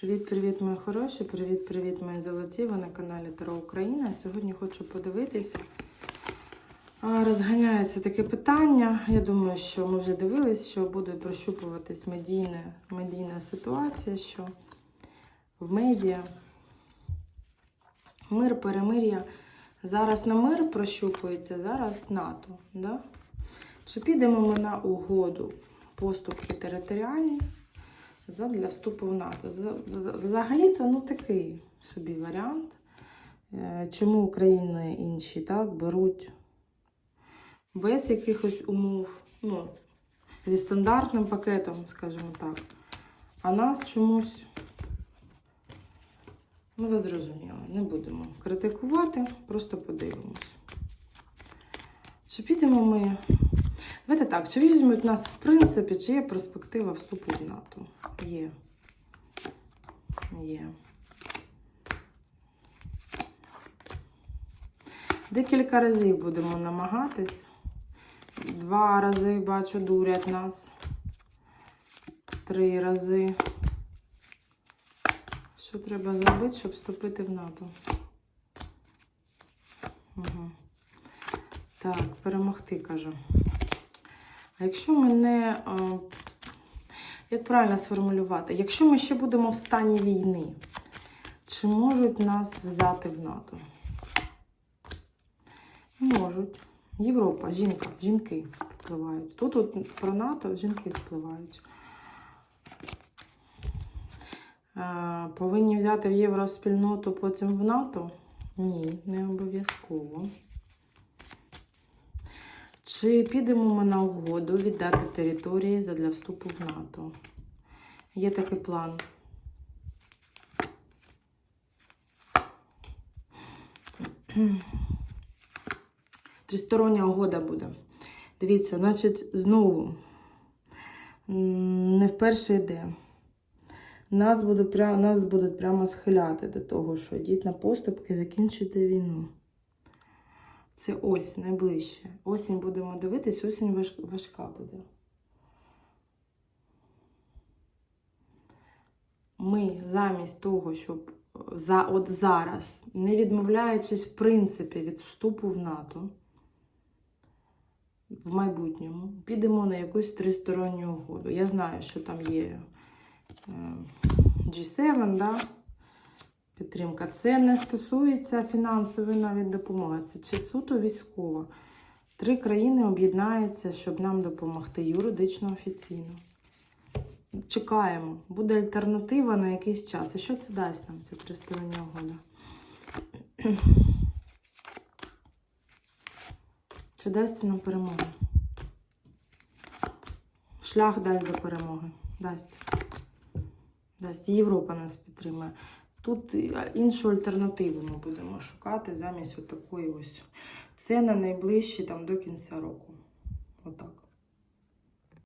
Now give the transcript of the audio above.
Привіт-привіт, мої хороші! Привіт-привіт, мої золоті! Ви на каналі Таро Україна. Сьогодні хочу подивитись. Розганяється таке питання. Я думаю, що ми вже дивились, що буде прощупуватись медійне, медійна ситуація, що в медіа мир, перемир'я. Зараз на мир прощупується, зараз НАТО. Да? Чи підемо ми на угоду поступки територіальні? Для вступу в НАТО. За- за- Взагалі-то ну такий собі варіант. Е, Чому Україна і інші так беруть без якихось умов, ну, зі стандартним пакетом, скажімо так. А нас чомусь, ну ви зрозуміли, не будемо критикувати, просто подивимось. Чи підемо ми Давайте так, чи візьмуть нас в принципі, чи є перспектива вступу в НАТО? Є. Є. Декілька разів будемо намагатись. Два рази, бачу, дурять нас. Три рази. Що треба зробити, щоб вступити в НАТО? Угу. Так, перемогти, кажу. А якщо ми не, як правильно сформулювати, якщо ми ще будемо в стані війни, чи можуть нас взяти в НАТО? Можуть. Європа, жінка, жінки впливають. Тут от про НАТО жінки впливають. Повинні взяти в євроспільноту, потім в НАТО? Ні, не обов'язково. Чи підемо ми на угоду віддати території задля вступу в НАТО? Є такий план. Тристороння угода буде. Дивіться, значить, знову не вперше йде. Нас, будуть прямо схиляти до того, що йдіть на поступки, закінчуйте війну. Це ось найближче. Осінь будемо дивитись, осінь важ- важка буде. Ми замість того, щоб за, от зараз, не відмовляючись в принципі від вступу в НАТО в майбутньому, підемо на якусь тристоронню угоду. Я знаю, що там є е, G7, да? Підтримка. Це не стосується фінансової навіть допомоги. Це чи суто військова. Три країни об'єднаються, щоб нам допомогти юридично офіційно. Чекаємо. Буде альтернатива на якийсь час. І що це дасть нам, ця тристороння угода? Чи дасть нам перемогу? Шлях дасть до перемоги. Дасть. Дасть. Європа нас підтримує. Тут іншу альтернативу ми будемо шукати замість отакої ось. Це на найближчі там до кінця року. Отак.